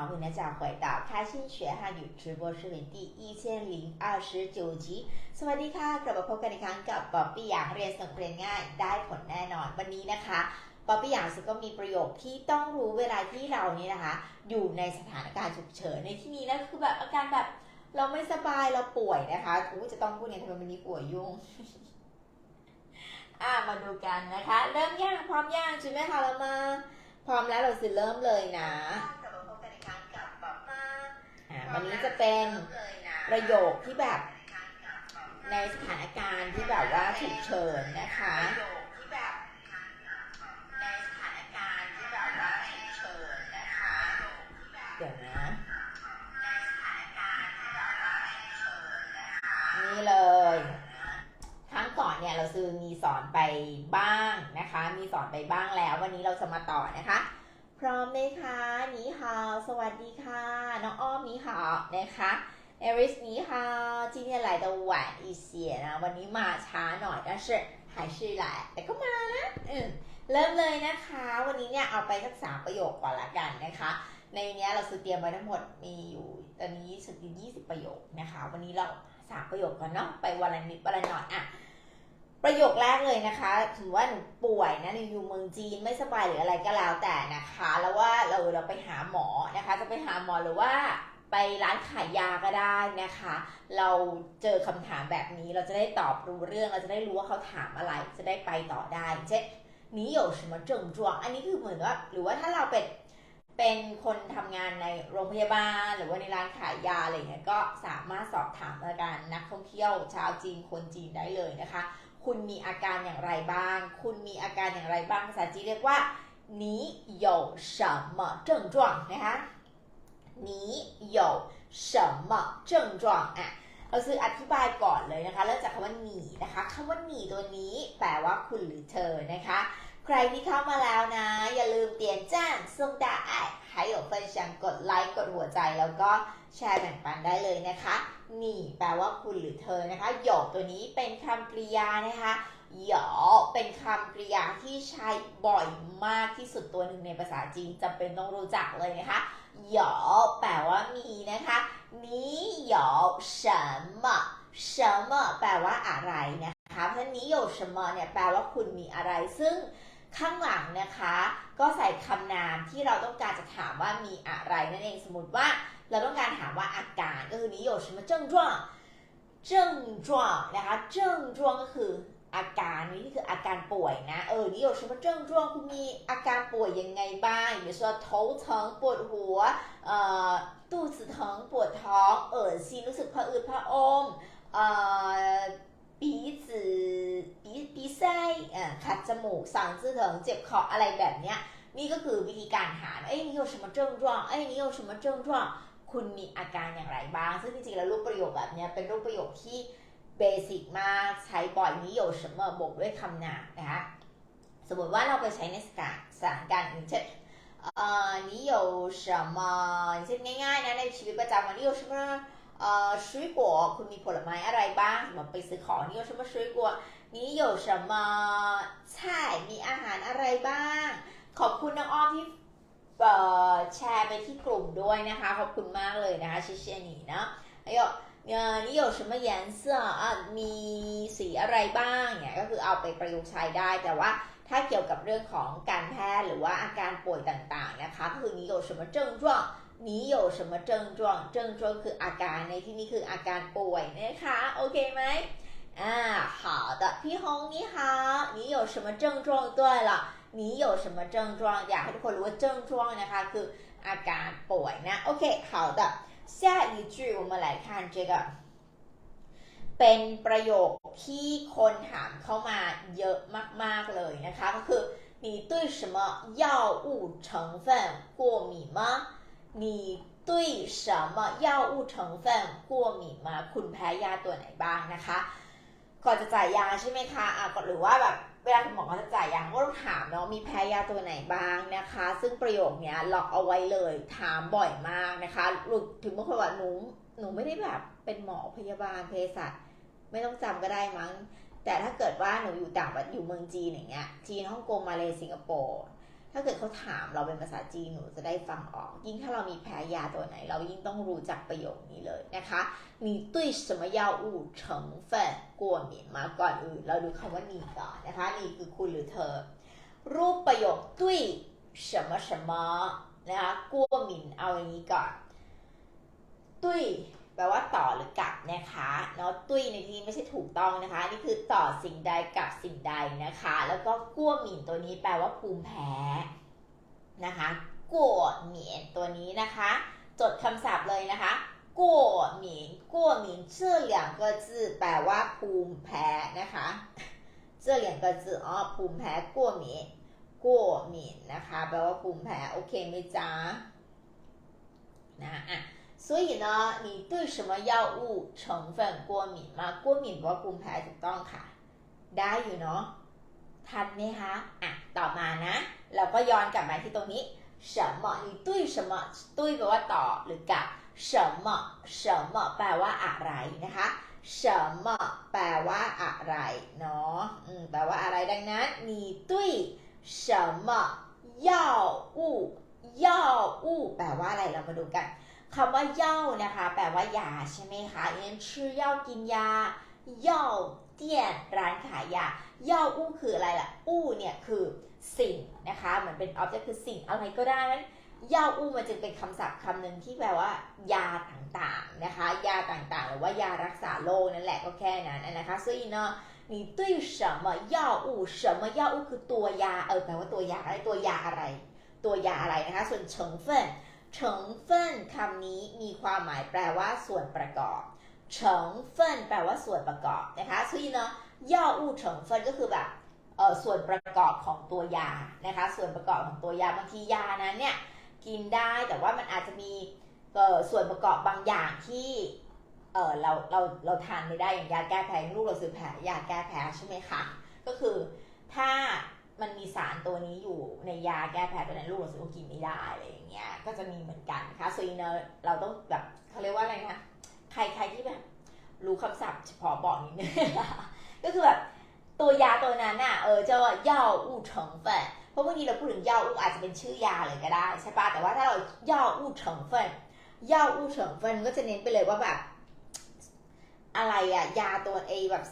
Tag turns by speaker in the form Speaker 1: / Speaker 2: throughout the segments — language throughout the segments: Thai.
Speaker 1: 好，欢迎大家回到开心学汉语直播视频第一千零二十九集สวัสดีค่ะกลับมาพบกันอีกครั้งกับป๊อปปี้อย่างเรียนสนุกเรียนง่ายได้ผลแน่นอนวันนี้นะคะป๊อปปี้อย่างก็มีประโยคที่ต้องรู้เวลาที่เรานี่นะคะ อยู่ในสถานการณ์ฉุกเฉินในที่นี้นะคือแบบอาการแบบเราไม่สบายเราป่วยนะคะอู้จะต้องพูดเนี่ยทำไมวันนี้ป่วยยุ่ง อ่ะมาดูกันนะคะ เริ่มย่างพร้อมย่างใช่ไหมคะเรามา พร้อมแล้วเราจะเริ่มเลยนะ อะวันนี้จะเป็นประโยคที่แบบในสถานการณ์ที่แบบว่าฉุกเฉินนะคะเดี๋ยวนะนี่เลย ครั้งก่อนเนี่ยเราซื้อมีสอนไปบ้างนะคะ มีสอนไปบ้างแล้ว วันนี้เราจะมาต่อนะคะ พร้อมไหมคะหนีฮาวสวัสดีค่ะ น้องอ้อมหนีฮาวนะคะเอริสหนีฮาว今天来的晚一些นะวันนี้มาช้าหน่อย但是还是来แต่ก็มานะอืมเริ่มเลยนะคะ วันนี้เนี่ยเอาไปสักสามประโยคก่อนละกันนะคะ ในเนี้ยเราซื้อเตรียมไว้ทั้งหมดมีอยู่ตอนนี้สุดที่ยี่สิบประโยคนะคะ วันนี้เราสามประโยคก่อนเนาะไปวันละนิดวันละหน่อยอ่ะ ประโยคแรกเลยนะคะถือว่าหนูป่วยนะหนูอยู่เมืองจีนไม่สบายหรืออะไรก็แล้วแต่นะคะ แล้วว่าเราเราไปหาหมอนะคะ จะไปหาหมอหรือว่าไปร้านขายยาก็ได้นะคะ เราเจอคำถามแบบนี้เราจะได้ตอบรู้เรื่องเราจะได้รู้ว่าเขาถามอะไรจะได้ไปต่อได้เช่นนี้有什么症状อันนี้คือเหมือนว่าหรือว่าถ้าเราเป็นเป็นคนทำงานในโรงพยาบาล หรือว่าในร้านขายยาอะไรเงี้ยก็สามารถสอบถามอาการนักท่องเที่ยวชาวจีนคนจีนได้เลยนะคะ คุณมีอาการอย่างไรบ้าง คุณมีอาการอย่างไรบ้างภาษาจีนเรียกว่า你有什么症状นะคะ你有什么症状อ่ะเราซื้ออธิบายก่อนเลยนะคะเริ่มจากคำว่าหนีนะคะคำว่าหนีตัวนี้แปลว่าคุณหรือเธอนะคะ ใครที่เข้ามาแล้วนะ อย่าลืมเตียนจ้านส่งดาไอให้有分享กดไลค์กดหัวใจแล้วก็แชร์แบ่งปันได้เลยนะคะ ห นีแปลว่าคุณหรือเธอนะคะหยกตัวนี้เป็นคำกริยานะคะหยอเป็นคำกริยาที่ใช้บ่อยมากที่สุดตัวหนึ่งในภาษาจีนจำเป็นต้องรู้จักเลยนะคะหยอแปลว่ามีนะคะนี้หยอ什么什么แปลว่าอะไรนะคะเพราะฉะนั้นนี้有什么เนี่ยแปลว่าคุณมีอะไร ซึ่งข้างหลังนะคะ ก็ใส่คำนามที่เราต้องการจะถามว่ามีอะไรนั่นเองสมมติว่า เราต้องการถามว่าอาการก็คือนิโยชมาเจิ้งจ้วงเจิ้งจ้วงนะคะเจิ้งจ้วก็คืออาการนี่คืออาการป่วยนะเออนิโยชมาเจิ้งจ้วงคุณมีอาการป่วยยังไงบ้างอย่าว่นท้ปวดหัวเอ่อ肚子疼ปวดท้องเออซีรู้สึกพะอืดพะอมเอ่อ鼻子鼻鼻ปีอ่าขัดจมูกสั่งซื่อเถิงเจ็บคออะไรแบบเนี้ยนี่ก็คือวิธีการหา เอ้ยนิโยชมาเจิ้งจ้เอ้ยนิโยชมาเจิ้งจ้ว คุณมีอาการอย่างไรบ้าง ซึ่งจริงๆแล้วรูปประโยคแบบเนี้ยเป็นรูปประโยคที่เบสิกมากใช้บ่อยนี้有什么บวกด้วยคำนามนะคะ สมมติว่าเราไปใช้ในสถานสถานการณ์อื่นเช่นเอ่อ你有什么อย่างเช่นง่ายๆนะในชีวิตประจำวันนี้有什么เอ่อ水果คุณมีผลไม้อะไรบ้างสมมติไปซื้อของ你有什么水果你有什么菜มีอาหารอะไรบ้าง ขอบคุณน้องอ้อมที่เอ่อ แชร์ไปที่กลุ่มด้วยนะคะ ขอบคุณมากเลยนะคะชิเชียนี่นะ还有เอ่อนี่有什么颜色อ่ะมีสีอะไรบ้างเนี่ยก็คือเอาไปประยุกต์ใช้ได้ แต่ว่าถ้าเกี่ยวกับเรื่องของการแพทย์หรือว่าอาการป่วยต่างๆนะคะก็คือ你有什么症状你有什么症状症状คืออาการในที่นี้คืออาการป่วยนะคะโอเคไหมอ่า好的พี่ฮงนี่ฮะ你有什么症状对了 你有什么症状อยากให้ทุกคนรู้ว่า症状นะคะคืออาการป่วยนะโอเค好的下一句我们来看这个 เป็นประโยคที่คนถามเข้ามาเยอะมากๆเลยนะคะ ก็คือ你对什么药物成分过敏吗你对什么药物成分过敏吗คุณแพ้ยาตัวไหนบ้างนะคะ ก่อนจะจ่ายยาใช่ไหมคะอ่ะก็หรือว่าแบบ เวลาคุณหมอเขาจะจ่ายยาก็ต้องถามเนาะมีแพ้ยาตัวไหนบ้างนะคะ ซึ่งประโยคเนี้ยล็อกเอาไว้เลยถามบ่อยมากนะคะหลุดถึงบางคนว่าหนูหนูไม่ได้แบบเป็นหมอพยาบาลเภสัชไม่ต้องจำก็ได้มั้ง แต่ถ้าเกิดว่าหนูอยู่ต่างประเทศอยู่เมืองจีนอย่างเงี้ยจีนฮ่องกงมาเลเซียสิงคโปร์ ถ้าเกิดเขาถามเราเป็นภาษาจีนหนูจะได้ฟังออก ยิ่งถ้าเรามีแพ้ยาตัวไหน เรายิ่งต้องรู้จักประโยคนี้เลยนะคะมีตุ้ยสมยาอูเฉิงเฟินกัวหมินมาก่อนอื่น เราดูคำว่านีก่อนนะคะนีคือคุณหรือเธอ รูปประโยคตุ้ยสมสมนะคะกัวหมินเอาอย่างนี้ก่อนตุ้ แปลว่าต่อหรือกลับนะคะเนาะตุ้ยในที่นี้ไม่ใช่ถูกต้องนะคะ นี่คือต่อสิ่งใดกับสิ่งใดนะคะ แล้วก็กั้วหมิ่นตัวนี้แปลว่าภูมิแพ้นะคะกั้วหมิ่นตัวนี้นะคะ จดคำศัพท์เลยนะคะกั้วหมิ่นกั้วหมิ่นชื่อหลีงก็จื่อแปลว่าภูมิแพ้นะคะเจื่อหลังก็จื่ออ๋อภูมิแพ้กั้วหมิ่นกั้วหมิ่นนะคะ แปลว่าภูมิแพ้โอเคไหมจ๊ะนะอะ 所以呢，你对什么药物成分过敏吗？过敏แปลว่าภูมิแพ้ถูกต้องค่ะ ได้อยู่เนาะ ทันไหมคะ อ่ะ ต่อมานะ เราก็ย้อนกลับมาที่ตรงนี้什么你对什么ตุ้ยแปลว่าต่อหรือกับ什么什么แปลว่าอะไรนะคะ什么แปลว่าอะไรเนาะอืมแปลว่าอะไรดังนั้น你对什么药物药物แปลว่าอะไรเรามาดูกัน คำว่าเย่านะคะ แปลว่ายาใช่ไหมคะอย่างนั้นชื่อเย่ากินยาเย่าเตี้ยนร้านขายยาเย่าอู้คืออะไรล่ะ อู้เนี่ยคือสิ่งนะคะ เหมือนเป็นออบเจกคือสิ่งอะไรก็ได้นั้นเย่าอู้มันจึงเป็นคำศัพท์คำหนึ่งที่แปลว่า ยาต่างๆนะคะ ยาต่างๆ หรือว่ายารักษาโรคนั่นแหละก็แค่นั้นนะคะ所以呢你对什么药物什么药物คือตัวยาเออแปลว่าตัวยาอะไรตัวยาอะไร ตัวยาอะไรนะคะ ส่วนเฉิงเฟิน เฉิงเฟินคำนี้มีความหมายแปลว่าส่วนประกอบเฉิงเฟินแปลว่าส่วนประกอบนะคะซึ่งเนาะย่ออู่เฉิงเฟินก็คือแบบเออส่วนประกอบของตัวยานะคะ ส่วนประกอบของตัวยาบางทียานั้นเนี่ยกินได้แต่ว่ามันอาจจะมีส่วนประกอบบางอย่างที่เออเราเราเราทานไม่ได้อย่างยาแก้แพ้ลูกเราซื้อแพ้ยาแก้แพ้ใช่ไหมคะก็คือถ้า มันมีสารตัวนี้อยู่ในยาแก้แพ้ตัวนั้นลูกเราซื้อกินไม่ได้อะไรอย่างเงี้ย ก็จะมีเหมือนกันนะคะซีเนอร์เราต้องแบบเขาเรียกว่าอะไรนะใครใครที่แบบ รู้คำศัพท์เฉพาะบอกนิดนึงก็คือแบบตัวยาตัวนั้นน่ะเออจะว่าย่าอู้เฉิงเฟินเพราะบางทีเราพูดถึงย่าอู้อาจจะเป็นชื่อยาเลยก็ได้ใช่ปะแต่ว่าถ้าเราย่าอู้เฉิงเฟินย่าอู้เฉิงเฟินก็จะเน้นไปเลยว่าแบบ อะไรอะยาตัวเอแบบ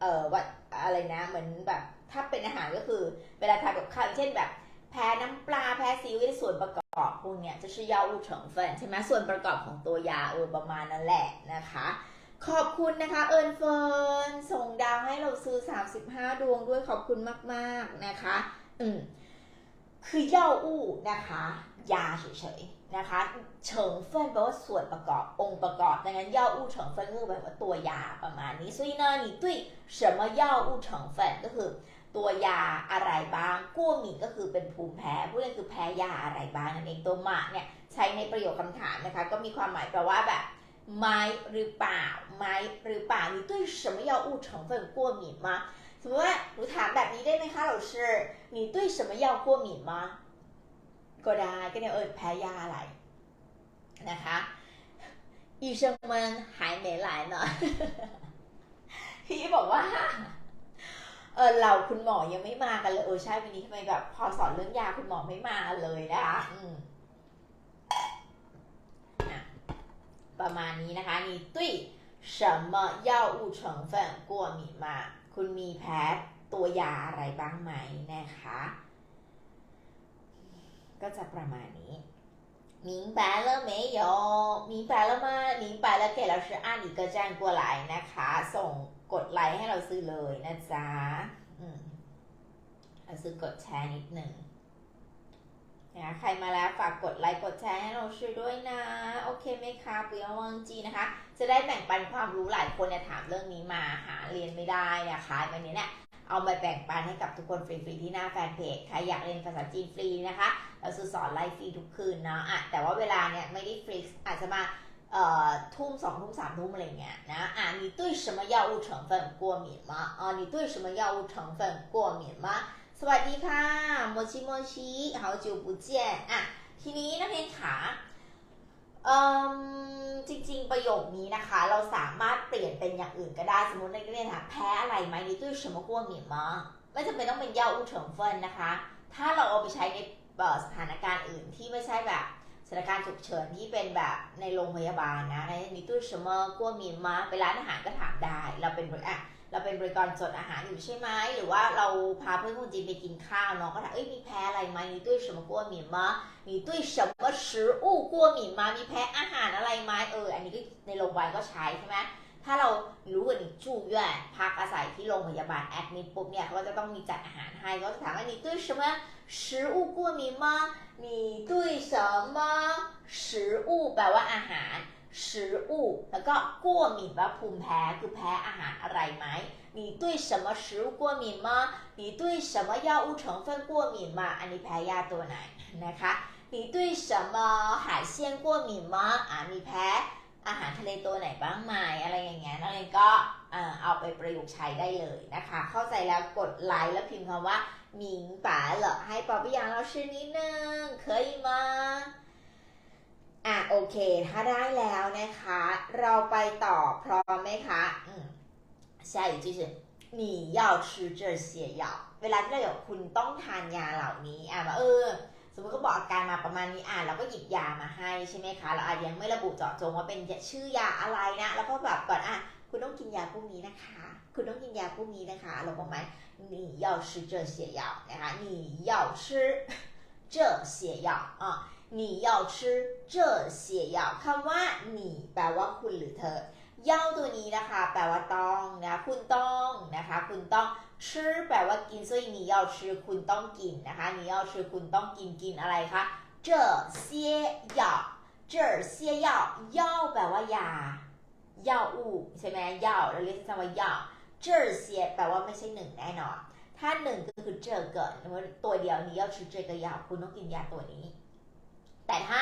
Speaker 1: เออว่าอะไรนะ เหมือนแบบ ถ้าเป็นอาหารก็คือ เวลาทานกับข้าวอย่างเช่นแบบ แพ้น้ำปลาแพ้ซีอิ๊วส่วนประกอบพวกเนี้ยจะชื่อยาอูเฉิงเฟินใช่ไหมส่วนประกอบของตัวยาเออประมาณนั้นแหละนะคะ ขอบคุณนะคะ เอิญเฟิร์นส่งดาวให้เราซื้อ 35 ดวงด้วยขอบคุณมากๆนะคะ อืมคือเย่าอู้นะคะ ยาเฉยๆนะคะ เฉิงเฟินแปลว่าส่วนประกอบองค์ประกอบดังนั้นเย่าอู้เฉิงเฟินก็คือแปลว่าตัวยาประมาณนี้所以呢你对什么药物成分ก็คือ ตัวยาอะไรบ้างกั้วหมิ่นก็คือเป็นภูมิแพ้ผู้เล่นคือแพ้ยาอะไรบ้างนั่นเองตัวหมาเนี่ยใช้ในประโยคคำถามนะคะ ก็มีความหมายแปลว่าแบบไม้หรือเปล่าไม้หรือเปล่า你对什么药物成分过敏吗สมมติว่าหนูถามแบบนี้ได้ไหมคะ老师你对什么药过敏吗ก็ได้ก็เนี่ยเออแพ้ยาอะไรนะคะ医生们还没来呢 พี่บอกว่า เออเราคุณหมอยังไม่มากันเลยเออใช่วันนี้ทำไมแบบพอสอนเรื่องยาคุณหมอไม่มาเลยนะคะอืมอ่ะประมาณนี้นะคะนี่ตุ้ย什么药物成分过敏吗คุณมีแพ้ตัวยาอะไรบ้างไหมนะคะ ก็จะประมาณนี้明白了没有明白了吗明白了给老师按一个赞过来นะคะ ส่ง กดไลค์ให้เราซื้อเลยนะจ๊ะอืมเราซื้อกดแชร์นิดหนึ่งนะใครมาแล้วฝากกดไลค์กดแชร์ให้เราช่วยด้วยนะ โอเคไหมคะปุยวังจีนะคะ จะได้แบ่งปันความรู้หลายคนเนี่ยถามเรื่องนี้มาหาเรียนไม่ได้นะคะวันนี้เนี่ยเอามาแบ่งปันให้กับทุกคนฟรีๆที่หน้าแฟนเพจใครอยากเรียนภาษาจีนฟรีนะคะ เราซื้อสอนไลฟ์ฟรีทุกคืนเนาะอะแต่ว่าเวลาเนี่ยไม่ได้ฟรีอาจจะมา เอ่อทุ่มสองทุ่มสามทุ่มอะไรเงี้ยนะอ่ะ你对什么药物成分过敏吗啊你对什么药物成分过敏吗สวัสดีค่ะโมชิโมชิ好久不见อ่ะทีนี้นักเรียนขาเอ่มจริงๆ ประโยคนี้นะคะ เราสามารถเปลี่ยนเป็นอย่างอื่นก็ได้ สมมตินักเรียนถามแพ้อะไรไหม你对什么过敏吗ไม่จำเป็นต้องเป็น药物成分นะคะ ถ้าเราเอาไปใช้ในเอ่อสถานการณ์อื่นที่ไม่ใช่แบบส ถานการณ์ฉุกเฉินที่เป็นแบบในโรงพยาบาลนะในมีตู้什么กัวมีมาไปร้านอาหารก็ถามได้ เราเป็นบริอ่ะเราเป็นบริกรจดอาหารอยู่ใช่ไหมหรือว่าเราพาเพื่อนคนจีนไปกินข้าวเนาะก็ถามเอ้ยมีแพ้อะไรไหม你对什么过敏吗你对什么食物过敏吗มีแพ้อาหารอะไรไหมเอออันนี้ก็ในโรงพยาบาลก็ใช้ใช่ไหม ถ้าเรารู้กันอีกจู่ย่พักอาศัยที่โรงพยาบาลแอดมิดปุ๊บเนี่ยเขาก็จะต้องมีจัดอาหารให้ก็จะถามว่า你对什么食物过敏吗你对什么 食物แปลว่าอาหาร食物แล้วก็过敏แปลว่าภูมิแพ้คือแพ้อาหารอะไรไหม你对什么食物过敏吗你对什么药物成分过敏吗อันนี้แพ้ยาตัวไหนนะคะ你对什么海鲜过敏吗อ่ามีแพ้ อาหารทะเลตัวไหนบ้างไหมอะไรอย่างเงี้ยนั่นเองก็เอ่อเอาไปประยุกต์ใช้ได้เลยนะคะ เข้าใจแล้วกดไลค์แล้วพิมพ์คำว่าหมิงป๋าเหรอให้ปอปี้ยางเราชื่อนิดนึงเคยมา อ่ะโอเค ถ้าได้แล้วนะคะ เราไปต่อพร้อมไหมคะอืม下一句是你要吃这些药เวลาที่เราบอกคุณต้องทานยาเหล่านี้อ่ะว่าเออ สมมติเขาบอกอาการมาประมาณนี้อ่ะเราก็หยิบยามาให้ใช่ไหมคะ เราอาจจะยังไม่ระบุเจาะจงว่าเป็นชื่อยาอะไรนะ แล้วก็แบบก่อนอ่ะ คุณต้องกินยาพวกนี้นะคะ คุณต้องกินยาพวกนี้นะคะเราประมาณ你要吃这些药นะคะ你要吃这些药อ่ ะ你要吃这些药คำว่า你แปลว่าคุณหรือเธอ เย่าตัวนี้นะคะ แปลว่าต้องนะคุณต้องนะคะ คุณต้องชื่อแปลว่ากิน所以你要吃คุณต้องกินนะคะ你要吃คุณต้องกินกินอะไรคะ这些药这些药药แปลว่ายา药物ใช่ไหม药เราเรียกสั้นๆว่ายา这些แปลว่าไม่ใช่หนึ่งแน่นอน ถ้าหนึ่งก็คือ这个ตัวเดียว你要吃这个药คุณต้องกินยาตัวนี้ แต่ถ้า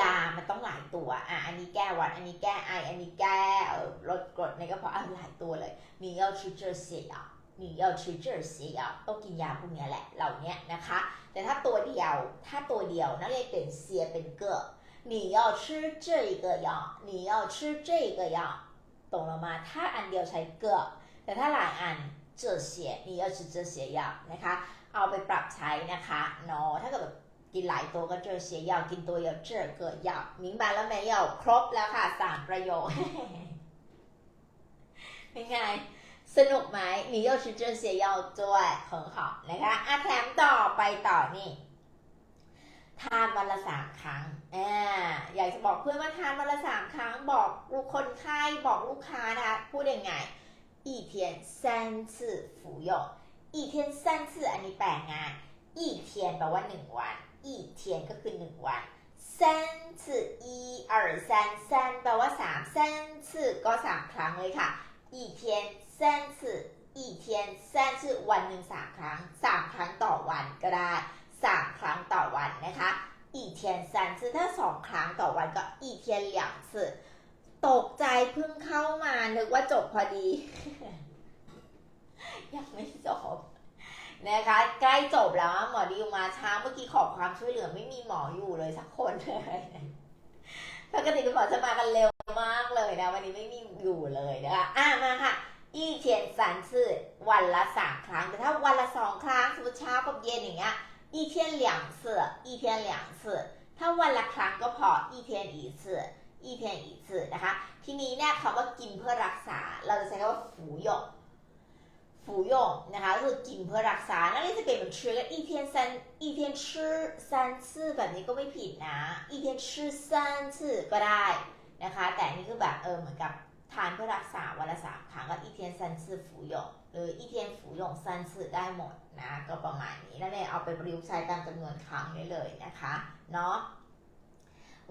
Speaker 1: ยามันต้องหลายตัว อ่ะ อันนี้แก้หวัด อันนี้แก้ไอ อันนี้แก้เอ่อลดกรดในกระเพาะอ่ะหลายตัวเลย你要吃这些药你要吃这些药ต้องกินยาพวกเนี้ยแหละ เหล่าเนี้ยนะคะ แต่ถ้าตัวเดียว ถ้าตัวเดียวนั่นเลยเป็นเสียเป็นเกอ你要吃这个药你要吃这个药ตรงลงมา ถ้าอันเดียวใช้เกอแต่ถ้าหลายอัน这些你要吃这些药นะคะ เอาไปปรับใช้นะคะเนาะถ้าเกิดแบบ กินหลายตัวก็เจอเสียยาวกินตัวเดียวเจอเกิดยาวมิงบาแล้วไม่ยาวครบแล้วค่ะสามประโยค เป็นไง สนุกไหม你又是这些药ด้วย很好นะคะอ่ะแถมต่อไปต่อนี่ ทานวันละสามครั้งอ่าอยากจะบอกเพื่อนว่าทานวันละสามครั้ง บอกลูกคนไข้บอกลูกค้านะคะพูดยังไง一天三次服用一天三次อันนี้แปลงาน一天แปลว่าหนึ่งวัน 一天ก็คือหนึ่งวัน三次一二三三次แปลว่าสาม三次ก็สามครั้งเลยค่ะ一天三次一天三次วันหนึ่งสามครั้งสามครั้งต่อวันก็ได้สามครั้งต่อวันนะคะ一天三次ถ้าสองครั้งต่อวันก็一天两次ตกใจเพิ่งเข้ามานึกว่าจบพอดี ยังไม่จบ นะคะ ใกล้จบแล้วอะหมอดิวมาช้าเมื่อกี้ขอความช่วยเหลือไม่มีหมออยู่เลยสักคนเลยปกติคุณหมอจะมากันเร็วมากเลยนะ วันนี้ไม่มีอยู่เลยนะคะอะมาค่ะอีเทียนสันซื่อวันละสามครั้ง แต่ถ้าวันละสองครั้งสมมติเช้ากับเย็นอย่างเงี้ยอีเทียนเหลี่ยงเสืออีเทียนเหลี่ยงเสือถ้าวันละครั้งก็พออีเทียนอีเสืออีเทียนอีเสือนะคะ ทีนี้เนี่ยคำว่ากินเพื่อรักษา เราจะใช้คำว่าฝูหยก 服用นะคะก็คือกินเพื่อรักษานั่นจะเป็นเหมือน吃กัน一天三一天吃三次แบบนี้ก็ไม่ผิดนะ一天吃三次ก็ได้นะคะ แต่อันนี่คือแบบเออเหมือนกับทานเพื่อรักษาวันละสามครั้งก็一天三次服用หรือ一天服用三次ได้หมดนะก็ประมาณนี้นั่นเองเอาไปประยุกต์ใช้ตามจำนวนครั้งได้เลยนะคะเนาะ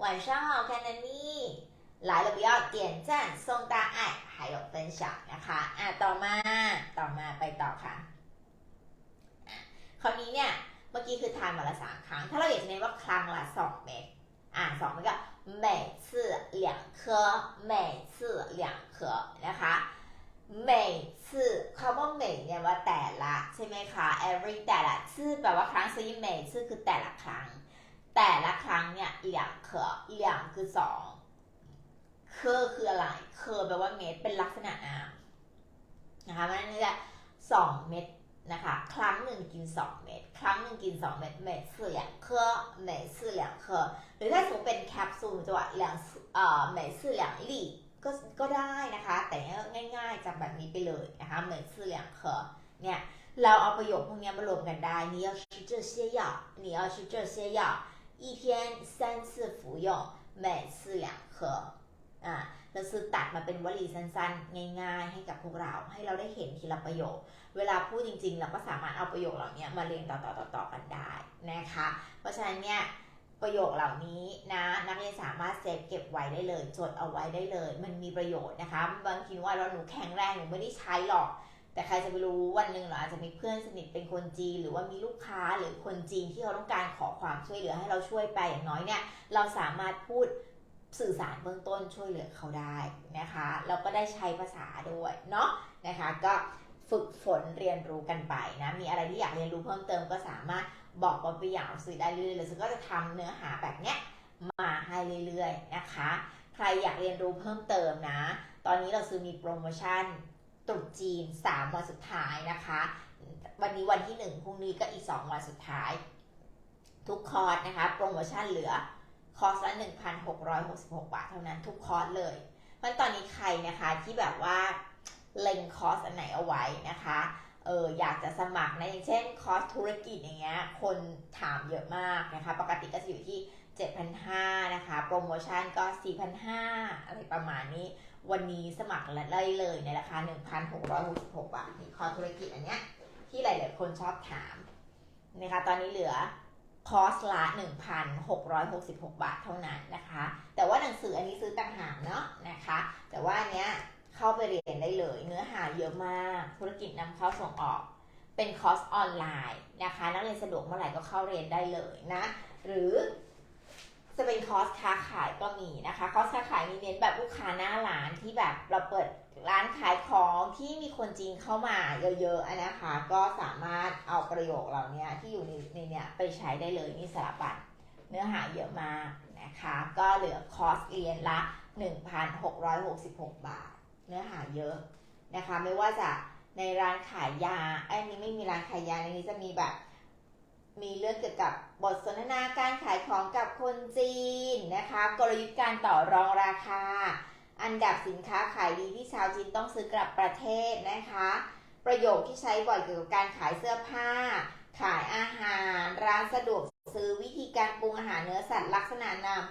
Speaker 1: 晚上好看的你 来了不要点赞送大爱还有分享นะคะอ่ะต่อมาต่อมาไปต่อค่ะอ่ะคราวนี้เนี่ยเมื่อกี้คือทานวันละสามครั้ง ถ้าเราอยากจะเน้นว่าครั้งละสองเม็ดอ่ะสองเม็ดก็每次两颗每次两颗นะคะ每次คำว่า每เนี่ยว่าแต่ละใช่ไหมคะ every แต่ละชื่อแปลว่าครั้งซึ่ง每次คือแต่ละครั้ง แต่ละครั้งเนี่ย两颗两คือสอง เคอร์คืออะไร เคอร์แปลว่าเม็ด เป็นลักษณะน้ำนะคะมันจะสองเม็ด นะคะ ครั้งหนึ่งกิน 2 เม็ด ครั้งหนึ่งกิน 2 เม็ดเม็ดสี่两颗เม็ดสี่两颗หรือถ้าสมมติเป็นแคปซูลจะว่า两เอ่อเม็ดสี่两粒ก็ก็ได้นะคะ แต่ง่ายๆจำแบบนี้ไปเลยนะคะเม็ดสี่两颗เนี่ย เราเอาประโยคพวกนี้มารวมกันได้你要吃这些药你要吃这些药一天三次服用每次两颗 อ่าเราซื้อตัดมาเป็นวลีสั้นๆ ง่าย ๆ ให้กับพวกเราให้เราได้เห็นทีละประโยค เวลาพูดจริง ๆ เราก็สามารถเอาประโยคเหล่านี้มาเรียงต่อๆๆๆกันได้นะคะ เพราะฉะนั้นเนี่ยประโยคเหล่านี้นะนักเรียนสามารถเซฟเก็บไว้ได้เลยจดเอาไว้ได้เลย มันมีประโยชน์นะคะบางทีว่าเราหนูแข็งแรงหนูไม่ได้ใช้หรอก แต่ใครจะไปรู้วันหนึ่งเราอาจจะมีเพื่อนสนิทเป็นคนจีน หรือว่ามีลูกค้าหรือคนจีนที่เขาต้องการขอความช่วยเหลือให้เราช่วยไปอย่างน้อยเนี่ยเราสามารถพูด สื่อสารเบื้องต้นช่วยเหลือเขาได้นะคะเราก็ได้ใช้ภาษาด้วยเนาะนะคะ ก็ฝึกฝนเรียนรู้กันไปนะมีอะไรที่อยากเรียนรู้เพิ่มเติมก็สามารถบอกบนไปอย่างสื่อได้เรื่อยๆเลยซึ่งก็จะทำเนื้อหาแบบเนี้ยมาให้เรื่อยๆนะคะ ใครอยากเรียนรู้เพิ่มเติมนะ ตอนนี้เราซื้อมีโปรโมชั่นตรุษจีน 3 วันสุดท้ายนะคะ วันนี้วันที่ 1พรุ่งนี้ก็อีก 2 วันสุดท้าย ทุกคอร์สนะคะ โปรโมชั่นเหลือ คอร์สละ 1,666 บาทเท่านั้นทุกคอร์สเลย มันตอนนี้ใครนะคะที่แบบว่าเล็งคอร์สอันไหนเอาไว้นะคะเอออยากจะสมัครนะอย่างเช่นคอร์สธุรกิจอย่างเงี้ยคนถามเยอะมากนะคะ ปกติก็จะอยู่ที่ 7,500นะคะ โปรโมชั่นก็ 4,500 อะไรประมาณนี้ วันนี้สมัครได้เลยในราคา 1,666 บาทนี่คอร์สธุรกิจอันเนี้ยที่หลาย ๆ คนชอบถามนะคะตอนนี้เหลือ คอร์สละ 1,666 บาทเท่านั้นนะคะ แต่ว่าหนังสืออันนี้ซื้อต่างหากเนาะนะคะ แต่ว่าอันเนี้ยเข้าไปเรียนได้เลย เนื้อหาเยอะมาก ธุรกิจนำเข้าส่งออกเป็นคอร์สออนไลน์นะคะ นักเรียนสะดวกเมื่อไหร่ก็เข้าเรียนได้เลยนะ หรือจะเป็นคอร์สค้าขายก็มีนะคะ คอร์สค้าขายมีเน้นแบบลูกค้าหน้าร้านที่แบบเราเปิด ร้านขายของที่มีคนจีนเข้ามาเยอะๆอะนะคะ ก็สามารถเอาประโยคเหล่านี้ที่อยู่ในในเนี้ยไปใช้ได้เลยนี่สารบัญเนื้อหาเยอะมากนะคะ ก็เหลือคอร์สเรียนละ 1,666 บาท เนื้อหาเยอะนะคะ ไม่ว่าจะในร้านขายยาไอ้นี้ไม่มีร้านขายยาในนี้จะมีแบบ มีเรื่องเกี่ยวกับบทสนทนาการขายของกับคนจีนนะคะ กลยุทธ์การต่อรองราคา อันดับสินค้าขายดีที่ชาวจีนต้องซื้อกลับประเทศนะคะ ประโยคที่ใช้บ่อยเกี่ยวกับการขายเสื้อผ้า ขายอาหาร ร้านสะดวกซื้อวิธีการปรุงอาหารเนื้อสัตว์ลักษณะนาม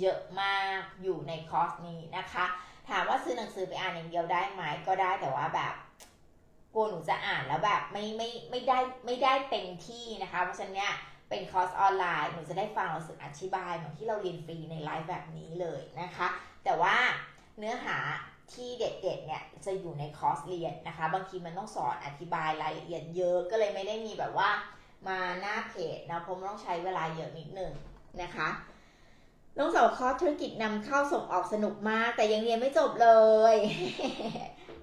Speaker 1: เยอะมากอยู่ในคอร์สนี้นะคะ ถามว่าซื้อหนังสือไปอ่านอย่างเดียวได้ไหมก็ได้แต่ว่าแบบกลัวหนูจะอ่านแล้วแบบไม่ไม่ไม่ได้ไม่ได้เต็มที่นะคะ เพราะฉะนั้นเนี่ยเป็นคอร์สออนไลน์หนูจะได้ฟังหนังสืออธิบายเหมือนที่เราเรียนฟรีในไลฟ์แบบนี้เลยนะคะ แต่ว่า เนื้อหาที่เด็ดๆเนี่ยจะอยู่ในคอร์สเรียนนะคะ บางทีมันต้องสอนอธิบายรายละเอียดเยอะก็เลยไม่ได้มีแบบว่ามาหน้าเพจนะเพราะมันต้องใช้เวลาเยอะนิดนึงนะคะน้องสาวคอร์สธุรกิจนำเข้าส่งออกสนุกมาก แต่ยังเรียนไม่จบเลย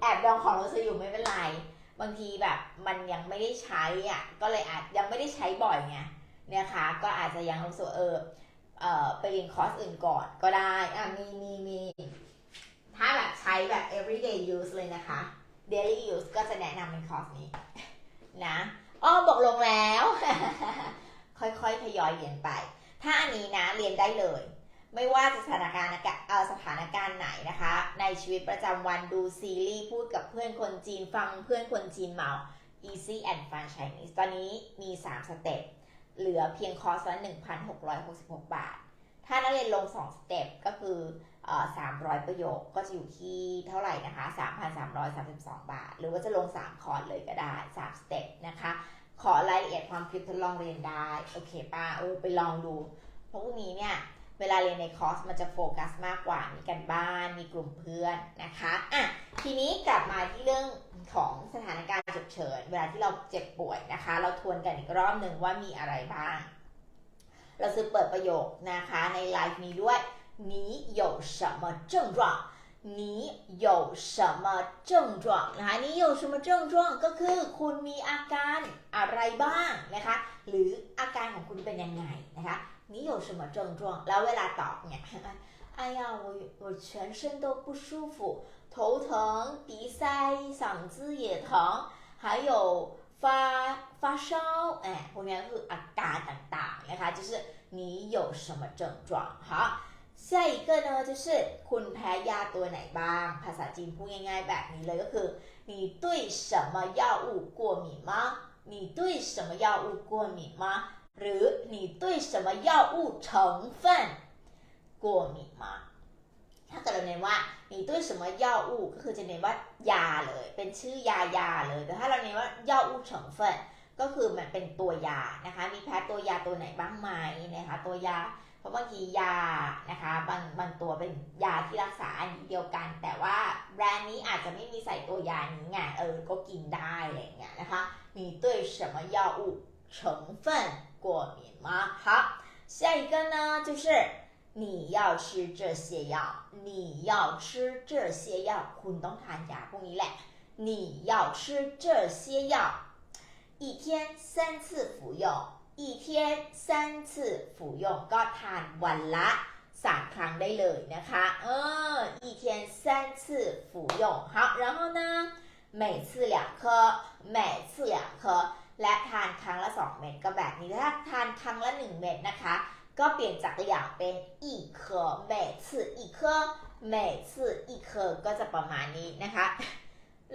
Speaker 1: แอบดองของเราซื้ออยู่ไม่เป็นไร บางทีแบบมันยังไม่ได้ใช้อะก็เลยอาจยังไม่ได้ใช้บ่อยไงนะคะก็อาจจะยังรู้สึกเออเออไปเรียนคอร์สอื่นก่อนก็ได้อะมีมีมี ใช้แบบ everyday use เลยนะคะ daily use ก็จะแนะนำเป็นคอร์สนี้นะอ้อบอกลงแล้ว ค่อยๆ ทยอยเรียนไป ถ้าอันนี้นะเรียนได้เลย ไม่ว่าจะสถานการณ์สถานการณ์ไหนนะคะ ในชีวิตประจำวันดูซีรีส์พูดกับเพื่อนคนจีนฟังเพื่อนคนจีนเมา easy and fun Chinese ตอนนี้มี 3 สเต็ป เหลือเพียงคอร์สละ1,666 บาท ถ้านักเรียนลง 2 สเต็ปก็คือ 300 ประโยคก็จะอยู่ที่เท่าไหร่นะคะ 3,332 บาท หรือว่าจะลง 3 คอร์สเลยก็ได้ 3 สเต็ปนะคะ ขอรายละเอียดความคิดทดลองเรียนได้ โอเคป้าเออไปลองดู เพราะพวกนี้เนี่ย เวลาเรียนในคอร์สมันจะโฟกัสมากกว่า มีกันบ้าน มีกลุ่มเพื่อนนะคะอะทีนี้กลับมาที่เรื่องของสถานการณ์ฉุกเฉิน เวลาที่เราเจ็บป่วยนะคะ เราทวนกันอีกรอบหนึ่งว่ามีอะไรบ้าง เราซื้อเปิดประโยคนะคะในไลฟ์นี้ด้วย 你有什么症状你有什么症状นะคะ你有什么症状ก็คือคุณมีอาการอะไรบ้างนะคะ หรืออาการของคุณเป็นยังไงนะคะ你有什么症状แล้วเวลาตอบเนี่ย 哎呀我我全身都不舒服头疼鼻塞嗓子也疼还有发 发发烧哎พวกนี้ก็คืออาการต่างๆนะคะ就是你有什么症状好 下一个呢就是คุณแพ้ยาตัวไหนบ้าง ภาษาจีนพูดง่ายๆแบบนี้เลยก็คือ你对什么药物过敏吗你对什么药物过敏吗หรือ你对什么药物成分过敏吗ถ้าเกิดเราเน้นว่า你对什么药物ก็คือจะเน้นว่ายาเลย เป็นชื่อยายาเลย แต่ถ้าเราเน้นว่า药物成分ก็คือมันเป็นตัวยานะคะ มีแพ้ตัวยาตัวไหนบ้างไหมนะคะตัวยา เพราะบางทียานะคะบางบางตัวเป็นยาที่รักษาอันนี้เดียวกัน แต่ว่าแบรนด์นี้อาจจะไม่มีใส่ตัวยานี้ไงเออก็กินได้อะไรอย่างเงี้ยนะคะ你对什么药物成分过敏吗好下一个呢就是你要吃这些药你要吃这些药คุณต้องทานยาพวกนี้แหละ你要吃这些药一天三次服用 一天三次服用ก็ทานวันละสามครั้งได้เลยนะคะเออ一天三次服用好然后呢每次两颗每次两颗และทานครั้งละ 2 เม็ดก็แบบนี้ถ้าทานครั้งละ 1 เม็ดนะคะ ก็เปลี่ยนจากอย่างเป็นอีเคอ每次一颗每次一颗ก็จะประมาณนี้นะคะ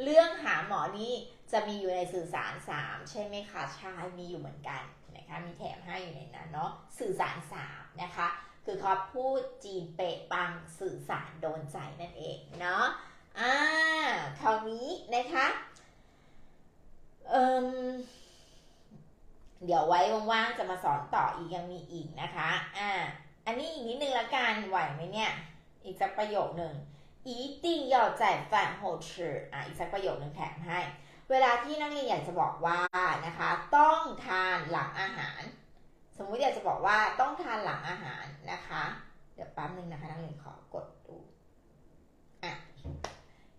Speaker 1: เรื่องหาหมอนี้จะมีอยู่ในสื่อสาร 3 ใช่ไหมคะใช่มีอยู่เหมือนกัน ะคะมีแถมให้อยู่ในนั้นเนาะสื่อสารสามนะคะ คือเขาพูดจีนเปะปังสื่อสารโดนใจนั่นเองเนาะอ่าคราวนี้นะคะเอิมเดี๋ยวไว้ว่างๆจะมาสอนต่ออีกยังมีอีกนะคะอ่าอันนี้อีกนิดนึงละกันไหวไหมเนี่ย อีกสักประโยคหนึ่งอีติ้งยอดจ่าแฟนโหชื่ออ่าอีกสักประโยคหนึ่งแถมให้ เวลาที่นักเรียนอยากจะบอกว่านะคะ ต้องทานหลังอาหาร สมมุติอยากจะบอกว่าต้องทานหลังอาหารนะคะ เดี๋ยวแป๊บนึงนะคะนักเรียนขอกดดูอ่ะ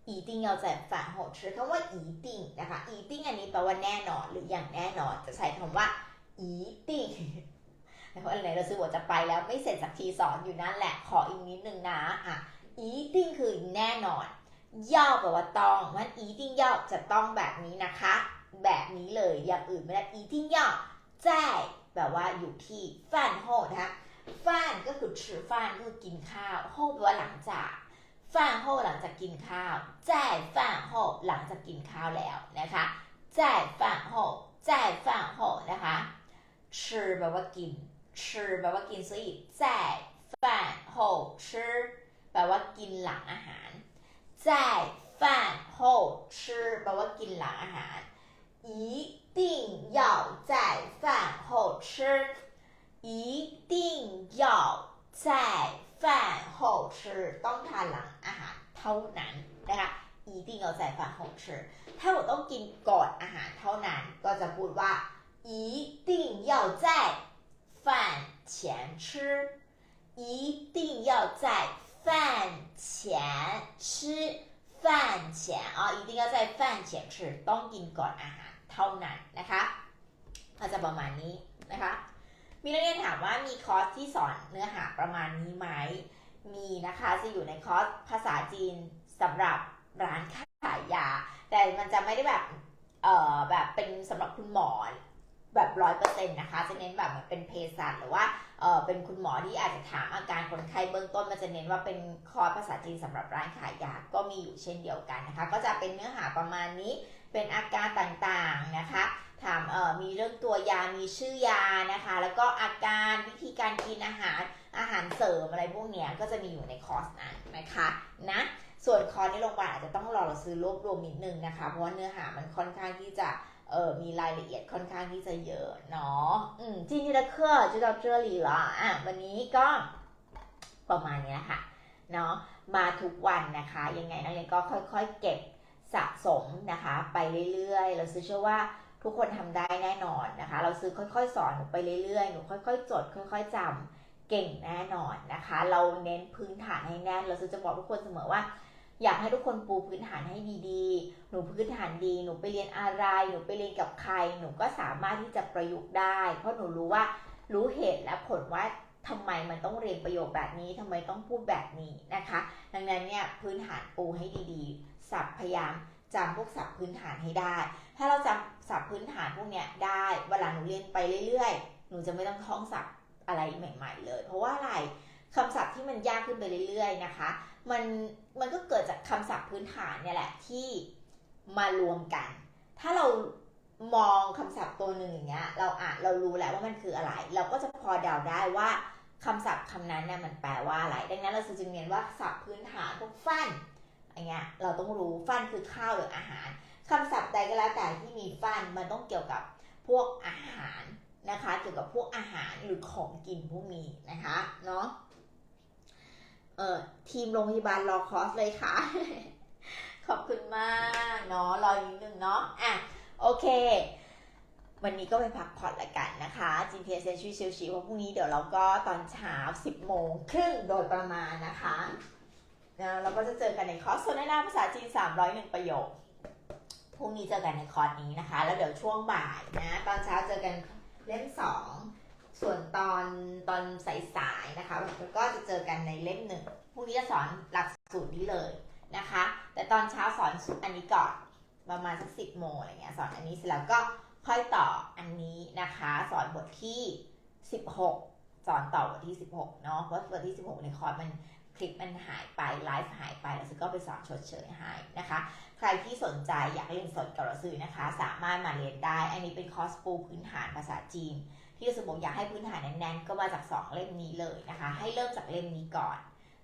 Speaker 1: 一定要在饭后吃คำว่า一定นะคะ一定อันนี้แปลว่าแน่นอนหรืออย่างแน่นอน จะใช้คำว่า一定เพราะอะไรเราซื้อหัวจะไปแล้วไม่เสร็จสักทีสอนอยู่นั่นแหละขออีกนิดนึงนะอ่ะ一定คือแน่นอน ย่อแปลว่าต้องมันอีติ้งย่อจะต้องแบบนี้นะคะ แบบนี้เลยอย่างอื่นไม่ได้อีติ้งย่อแจ้แบบว่าอยู่ที่ฟันโฮนะคะฟันก็คือชื่อฟันคือกินข้าวโฮแปลว่าหลังจากฟันโฮหลังจากกินข้าวแจ้ฟันโฮหลังจากกินข้าวแล้วนะคะแจ้ฟันโฮแจ้ฟันโฮนะคะชื่อแปลว่ากินชื่อแปลว่ากิน所以在饭后吃แปลว่ากินหลังอาหาร ร 在饭后吃宝宝记牢哈一定要在饭后吃。一定要在饭后吃。当他狼啊哈偷男等下一定要在饭后吃。他我都给你过了哈偷男刚才不会一定要在饭前吃。一定要在饭前吃饭前อ๋อ一定要在饭前吃ต้องกินก่อนอาหารเท่านั้นนะคะก็จะประมาณนี้นะคะ มีนักเรียนถามว่ามีคอร์สที่สอนเนื้อหาประมาณนี้ไหม มีนะคะจะอยู่ในคอร์สภาษาจีนสำหรับร้านขายยา แต่มันจะไม่ได้แบบเอ่อแบบเป็นสำหรับคุณหมอ แบบร้อยเปอร์เซ็นต์นะคะ จะเน้นแบบเหมือนเป็นเภสัชหรือว่าเออเป็นคุณหมอที่อาจจะถามอาการคนไข้เบื้องต้นมันจะเน้นว่าเป็นคอร์สภาษาจีนสำหรับร้านขายยาก็มีอยู่เช่นเดียวกันนะคะ ก็จะเป็นเนื้อหาประมาณนี้เป็นอาการต่างๆนะคะ ถามเออมีเรื่องตัวยา มีชื่อยานะคะ แล้วก็อาการวิธีการกินอาหารอาหารเสริมอะไรพวกเนี้ยก็จะมีอยู่ในคอร์สนั้นนะคะนะส่วนคอร์สในโรงพยาบาลอาจจะต้องรอเราซื้อรวบรวมนิดนึงนะคะ เพราะว่าเนื้อหามันค่อนข้างที่จะ เออมีรายละเอียดค่อนข้างที่จะเยอะเนาะอืม今天的课就到这里了อ่ะวันนี้ก็ประมาณนี้นะคะเนาะมาทุกวันนะคะ ยังไงนักเรียนก็ค่อยๆ เก็บสะสมนะคะ ไปเรื่อยๆ เราซื้อเชื่อว่าทุกคนทำได้แน่นอนนะคะ เราซื้อค่อยๆ สอนหนูไปเรื่อยๆหนูค่อยๆ จด ค่อย ๆจำเก่งแน่นอนนะคะ เราเน้นพื้นฐานให้แน่น เราซื้อจะบอกทุกคนเสมอว่า อยากให้ทุกคนปูพื้นฐานให้ดีๆ หนูพื้นฐานดี หนูไปเรียนอะไร หนูไปเรียนกับใคร หนูก็สามารถที่จะประยุกต์ได้ เพราะหนูรู้ว่ารู้เหตุและผลว่าทำไมมันต้องเรียนประโยคแบบนี้ทำไมต้องพูดแบบนี้นะคะ ดังนั้นเนี่ยพื้นฐานปูให้ดีๆ สับพยายามจำพวกศัพท์พื้นฐานให้ได้ ถ้าเราจำศัพท์พื้นฐานพวกเนี้ยได้เวลาหนูเรียนไปเรื่อยๆ หนูจะไม่ต้องท่องศัพท์อะไรใหม่ ๆ เลย เพราะว่าอะไรคำศัพท์ที่มันยากขึ้นไปเรื่อย ๆ นะคะ มัน มันก็เกิดจากคำศัพท์พื้นฐานเนี่ยแหละที่มารวมกัน ถ้าเรามองคำศัพท์ตัวหนึ่งอย่างเงี้ย เราอ่านเรารู้แล้วว่ามันคืออะไร เราก็จะพอเดาได้ว่าคำศัพท์คำนั้นเนี่ยมันแปลว่าอะไร ดังนั้นเราจึงเรียนว่าศัพท์พื้นฐานพวกฟันอย่างเงี้ย เราต้องรู้ฟันคือข้าวหรืออาหารคำศัพท์ใดก็แล้วแต่ที่มีฟันมันต้องเกี่ยวกับพวกอาหารนะคะ เกี่ยวกับพวกอาหารหรือของกินพวกนี้นะคะ เนาะ เอ่อทีมโรงพยาบาลรอคอสเลยค่ะ ขอบคุณมากเนาะรอนิดนึงเนาะอะโอเค วันนี้ก็ไปพักผ่อนละกันนะคะ GPS เซนชิวชิวๆเพราะพรุ่งนี้เดี๋ยวเราก็ตอนเช้า 10 โมงครึ่งโดยประมาณนะคะนะเราก็จะเจอกันในคอร์สโซนนาภาษาจีน 301 ประโยค พรุ่งนี้เจอกันในคอร์สนี้นะคะ แล้วเดี๋ยวช่วงบ่ายนะ ตอนเช้าเจอกันเล่มสอง ส่วนตอนตอนสายๆนะคะแล้วก็จะเจอกันในเล่มหนึ่งพรุ่งนี้จะสอนหลักสูตรนี้เลยนะคะ แต่ตอนเช้าสอนอันนี้ก่อนประมาณสักสิบโมงอะไรเงี้ยสอนอันนี้เสร็จแล้วก็ค่อยต่ออันนี้นะคะ สอนบทที่16สอนต่อบทที่16เนาะเพราะบทที่16ในคอร์สมันคลิปมันหายไปไลฟ์หายไปแล้วซึ่งก็ไปสอนชดเชยให้นะคะ ใครที่สนใจอยากเรียนสดกับเราซื้อนะคะ สามารถมาเรียนได้ อันนี้เป็นคอร์สปูพื้นฐานภาษาจีน ที่สมบอกอยากให้พื้นฐานแน่นๆก็มาจาก 2 เล่มนี้เลยนะคะ ให้เริ่มจากเล่มนี้ก่อน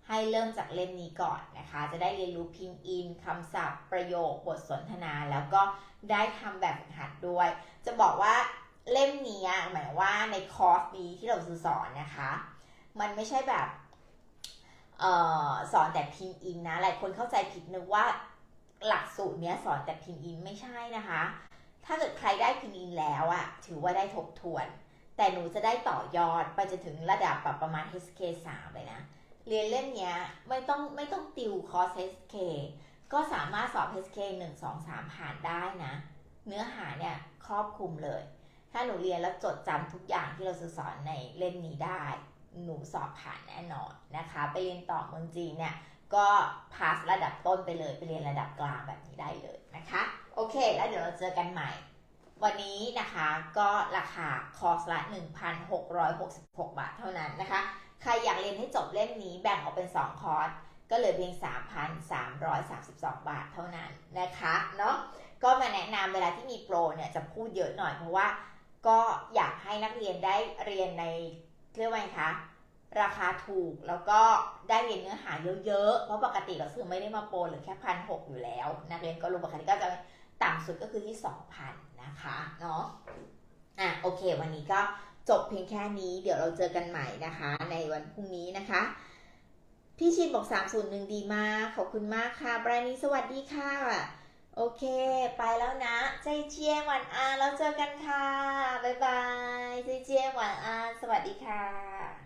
Speaker 1: ให้เริ่มจากเล่มนี้ก่อนนะคะ จะได้เรียนรู้พิมพ์อินคำศัพท์ ประโยคบทสนทนา แล้วก็ได้ทำแบบฝึกหัดด้วย จะบอกว่าเล่มนี้หมายว่าในคอร์สนี้ที่เราสอนนะคะ มันไม่ใช่แบบออสอนแต่พิมพ์อินนะหลายคนเข้าใจผิดนึกว่าหลักสูตรเนี้ยสอนแต่พิมพ์อินไม่ใช่นะคะ ถ้าเกิดใครได้พิมพ์อินแล้วอะถือว่าได้ทบทวน แต่หนูจะได้ต่อยอดไปจนถึงระดับแบบประมาณ HK 3เลยนะ เรียนเล่มเนี้ยไม่ต้องไม่ต้องติวคอร์ส HK ก็สามารถสอบ HK 1 2 3 ผ่านได้นะ เนื้อหาเนี่ยครอบคลุมเลย ถ้าหนูเรียนแล้วจดจำทุกอย่างที่เราสอนในเล่มนี้ได้ หนูสอบผ่านแน่นอนนะคะ ไปเรียนต่อเมืองจีนเนี่ยก็พาสระดับต้นไปเลย ไปเรียนระดับกลางแบบนี้ได้เลยนะคะ โอเค แล้วเดี๋ยวเราเจอกันใหม่ วันนี้นะคะก็ราคาคอร์สละ 1,666 บาทเท่านั้นนะคะ ใครอยากเรียนให้จบเล่มนี้แบ่งออกเป็น 2 คอร์สก็เหลือเพียง 3,332 บาทเท่านั้นนะคะเนาะก็มาแนะนำเวลาที่มีโปรเนี่ยจะพูดเยอะหน่อยเพราะว่าก็อยากให้นักเรียนได้เรียนในเรียกว่าไงคะราคาถูกแล้วก็ได้เรียนเนื้อหาเยอะๆ เพราะปกติเราซื้อไม่ได้มาโปรหรือแค่พันหกอยู่แล้ว นักเรียนก็รู้ปกติก็จะ ต่ำสุดก็คือที่ 2,000 นะคะเนาะอะโอเค วันนี้ก็จบเพียงแค่นี้ เดี๋ยวเราเจอกันใหม่นะคะ ในวันพรุ่งนี้นะคะ พี่ชินบอก 301 ดีมาก ขอบคุณมากค่ะบรานีสวัสดีค่ะ โอเค ไปแล้วนะ ใจเจียงหวานอาแล้วเจอกันค่ะ บ๊ายบาย ใจเจียงหวานอาสวัสดีค่ะ